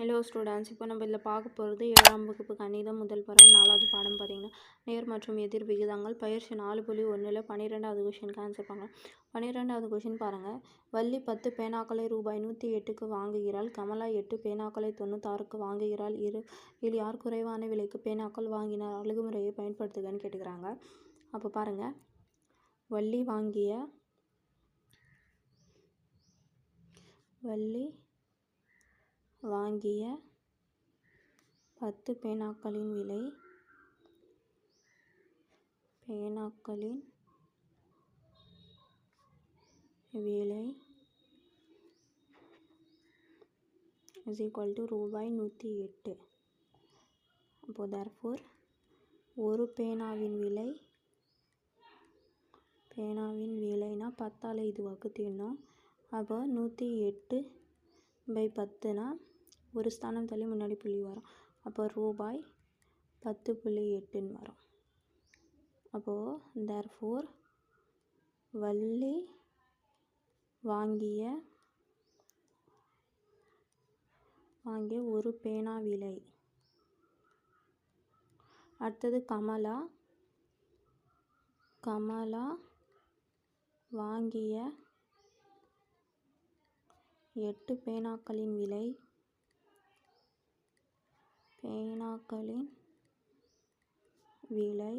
Hello students இப்போ நம்ம இதில் பார்க்க போகிறது ஏழாம் வகுப்பு கணிதம் முதல் பருவம் நாலாவது பாடம் பார்த்தீங்கன்னா நேர் மற்றும் எதிர் விகிதங்கள். பயிற்சி நாலு புள்ளி ஒன்றில் பன்னிரெண்டாவது கொஷினுக்கு ஆன்சர் பண்ணலாம் பன்னிரெண்டாவது கொஷின் பாருங்கள் வள்ளி பத்து பேனாக்களை ரூபாய் நூற்றி எட்டுக்கு வாங்குகிறாள். கமலா எட்டு பேனாக்களை தொண்ணூத்தாறுக்கு வாங்குகிறாள். இரு இதில் யார் குறைவான விலைக்கு பேனாக்கள் வாங்கினார்? அழுகுமுறையை பயன்படுத்துகன்னு கேட்டுக்கிறாங்க. அப்போ பாருங்கள் வள்ளி வாங்கிய வள்ளி வாங்கிய பத்து பேனாக்களின் விலை பேனாக்களின் விலை இஸ் ஈக்குவல் டு ரூபாய் நூற்றி எட்டு. அப்போ தர்ஃபோர் ஒரு பேனாவின் விலை பேனாவின் விலைனா பத்தால் இது வகுத்திடணும் அப்போ நூற்றி எட்டு பை பத்துனா ஒரு ஸ்தானம் தள்ளி முன்னாடி புள்ளி வரும். அப்போ ரூபாய் பத்து புள்ளி எட்டுன்னு வரும். அப்போது தேர் ஃபோர் வள்ளி வாங்கிய வாங்கிய ஒரு பேனா விலை. அடுத்தது கமலா கமலா வாங்கிய எட்டு பேனாக்களின் விலை. பேனாக்களின் விலை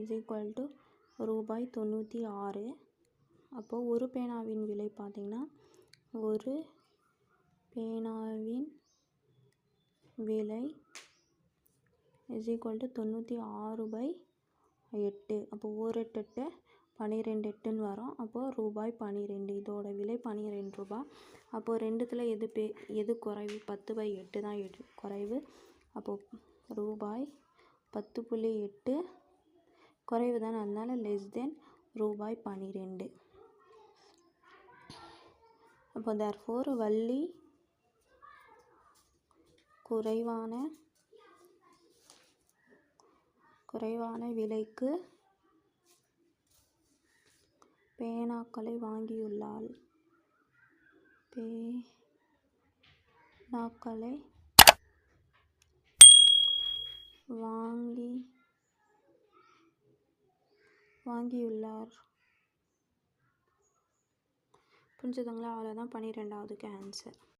இஸ் ஈக்குவல் டு ரூபாய் தொண்ணூற்றி ஆறு. அப்போது ஒரு பேனாவின் விலை பார்த்திங்கன்னா ஒரு பேனாவின் விலை இஸ் ஈக்குவல் டு தொண்ணூற்றி ஆறு பை எட்டு. அப்போ ஒரு எட்டு எட்டு பன்னிரெண்டு எட்டுன்னு வரும். அப்போது ரூபாய் பன்னிரெண்டு இதோட விலை பன்னிரெண்டு ரூபாய் அப்போது ரெண்டுத்தில் எது பே எது குறைவு? பத்து பை எட்டு தான் எடு குறைவு. அப்போது ரூபாய் பத்து புள்ளி எட்டு குறைவு தான். அதனால் லெஸ் தென் ரூபாய் பன்னிரெண்டு அப்போ தேர்ஃபோர் வள்ளி குறைவான குறைவான விலைக்கு பேனாக்களை வாங்கியுள்ளாள். பேனாக்களை வாங்கி வாங்கியுள்ளார். புரிஞ்சுதுங்களா? அவ்வளோதான் பன்னிரெண்டாவதுக்கு ஆன்சர்